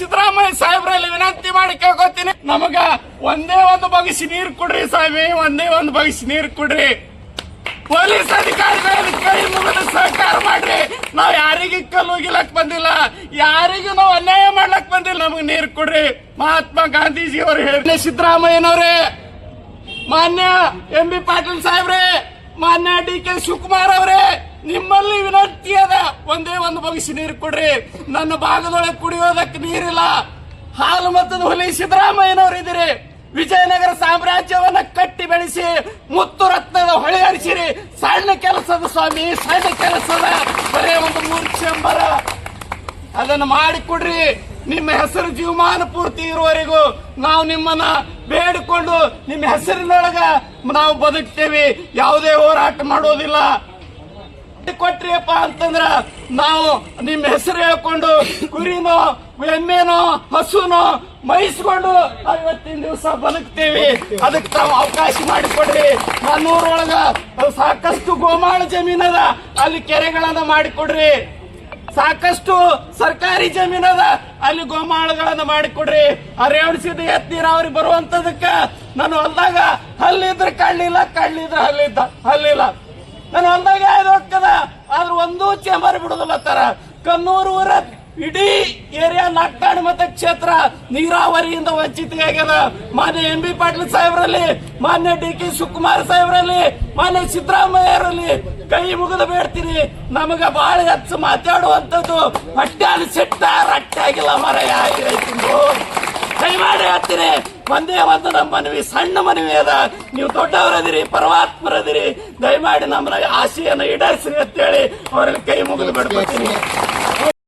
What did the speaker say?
ಸಿದ್ದರಾಮಯ್ಯ ಸಾಹೇಬ್ರಲ್ಲಿ ವಿನಂತಿ ಮಾಡಿ ಕೇಳ್ಕೊತೀನಿ. ನಮಗ ಒಂದೇ ಒಂದು ಬಗಸಿ ನೀರು ಕೊಡ್ರಿ ಸ್ವಾಮಿ, ಒಂದೇ ಒಂದು ಬಗಸಿ ನೀರು ಕೊಡ್ರಿ. ಪೊಲೀಸ್ ಅಧಿಕಾರಿಗಳ ಕೈ ಮುಗಿದು ಸಹಕಾರ ಮಾಡ್ರಿ. ನಾವ್ ಯಾರಿಗೂ ಕಲ್ಲುಗಿಲಕ್ ಬಂದಿಲ್ಲ. ಯಾರಿಗೂ ನಾವು ಅನ್ಯಾಯ ಮಾಡ್ಲಕ್ ಬಂದಿಲ್ಲ. ನಮಗ್ ನೀರು ಕೊಡ್ರಿ. ಮಹಾತ್ಮ ಗಾಂಧೀಜಿ ಅವರು ಹೇಳಿ ಸಿದ್ದರಾಮಯ್ಯನವ್ರೆ, ಮಾನ್ಯ ಎಂ ಬಿ ಪಾಟೀಲ್ ಸಾಹೇಬ್ರೆ, ಮಾನ್ಯ ಡಿ ಕೆ ಶಿವಕುಮಾರ್ ಅವರೇ, ನಿಮ್ಮಲ್ಲಿ ಒಂದೇ ಒಂದು ಬಗಿಸಿ ನೀರು ಕೊಡ್ರಿ. ನನ್ನ ಭಾಗದೊಳಗೆ ಕುಡಿಯೋದಕ್ಕೆ ನೀರಿಲ್ಲ. ಹಾಲು ಮತದ ಹುಲಿ ಸಿದ್ದರಾಮಯ್ಯನವರು ಇದ್ದೀರಿ. ವಿಜಯನಗರ ಸಾಮ್ರಾಜ್ಯವನ್ನ ಕಟ್ಟಿ ಬೆಳೆಸಿ, ಮುತ್ತು ರತ್ನದ ಹೊಳೆ ಹರಿಸಿರಿ. ಸಣ್ಣ ಕೆಲಸದ ಸ್ವಾಮಿ, ಸಣ್ಣ ಕೆಲಸದ. ಬರೇ ಒಂದು ಮೂರು ಅದನ್ನು ಅದನ್ನು ಮಾಡಿಕೊಡ್ರಿ ನಿಮ್ಮ ಹೆಸರು ಜೀವಮಾನ ಪೂರ್ತಿ ಇರುವವರೆಗೂ ನಾವು ನಿಮ್ಮನ್ನ ಬೇಡಿಕೊಂಡು ನಿಮ್ಮ ಹೆಸರಿನೊಳಗ ನಾವು ಬದುಕ್ತೇವೆ. ಯಾವುದೇ ಹೋರಾಟ ಮಾಡೋದಿಲ್ಲ. ಕೊಟ್ರಿಯಪ್ಪ ಅಂತಂದ್ರ ನಾವು ನಿಮ್ಮ ಹೆಸರು ಹೇಳ್ಕೊಂಡು ಕುರಿನೋ, ಎಮ್ಮೆನೋ, ಹಸುನೋ ಮೈಸ್ಕೊಂಡು ಐವತ್ತಿನ ದಿವಸ ಬದುಕ್ತೇವೆ. ಅದಕ್ಕೆ ತಾವು ಅವಕಾಶ ಮಾಡಿಕೊಡ್ರಿ. ನನ್ನೂರೊಳಗ ಸಾಕಷ್ಟು ಗೋಮಾಳ ಜಮೀನದ ಅಲ್ಲಿ ಕೆರೆಗಳನ್ನ ಮಾಡಿಕೊಡ್ರಿ. ಸಾಕಷ್ಟು ಸರ್ಕಾರಿ ಜಮೀನದ ಅಲ್ಲಿ ಗೋಮಾಳಗಳನ್ನ ಮಾಡಿಕೊಡ್ರಿ. ಅರೇವಣಿಸಿದ ಎತ್ ನೀರಾವರಿ ಬರುವಂತದಕ್ಕ ನಾನು ಹೊಲ್ದಾಗ ಹಲ್ಲಿದ್ರೆ ಕಳ್ಳಿಲ್ಲ, ಕಳ್ಳಿದ್ರೆ ಹಲ್ಲಿದ್ದ ಹಲ್ಲಿಲ್ಲ. ನಾನು ಹೊಲ್ದಾಗ ಹೋಗ್ತದ ಆದ್ರೆ ಒಂದೂ ಚೇಂಬರ್ ಬಿಡುದಿಲ್ಲ ತರ. ಕನ್ನೂರು ಊರ ಇಡೀ ಏರಿಯಾ ನಾಗ್ತಾಣಿ ಮತ ಕ್ಷೇತ್ರ ನೀರಾವರಿಯಿಂದ ವಂಚಿತವಾಗ್ಯದ ಮಾನ್ಯ ಎಂ ಬಿ ಪಾಟೀಲ್ ಸಾಹೇಬ್ರಲ್ಲಿ, ಮಾನ್ಯ ಡಿ ಕೆ ಶಿವಕುಮಾರ್ ಸಾಹೇಬ್ರಲ್ಲಿ, ಮಾನ್ಯ ಸಿದ್ದರಾಮಯ್ಯರಲ್ಲಿ ಕೈ ಮುಗಿದು ಬೇಡ್ತೀನಿ. ನಮಗ ಬಹಳ ಹೆಚ್ಚು ಮಾತಾಡುವಂಥದ್ದು ಹೊಟ್ಟೆ ಸಿಟ್ಟ ರಟ್ಟಾಗಿಲ್ಲ ಮರ ಕೈ ದಯಮಾಡಿ ಹೇಳ್ತೀನಿ. ಒಂದೇ ಒಂದು ನಮ್ಮ ಮನವಿ, ಸಣ್ಣ ಮನವಿ ಅದ. ನೀವು ದೊಡ್ಡವರದಿರಿ, ಪರಮಾತ್ಮರದಿರಿ, ದಯಮಾಡಿ ನಮ್ಮ ಆಶೆಯನ್ನು ಈಡೇರಿಸಿ ಅಂತೇಳಿ ಅವರಲ್ಲಿ ಕೈ ಮುಗಿದು ಬಿಡ್ತೀನಿ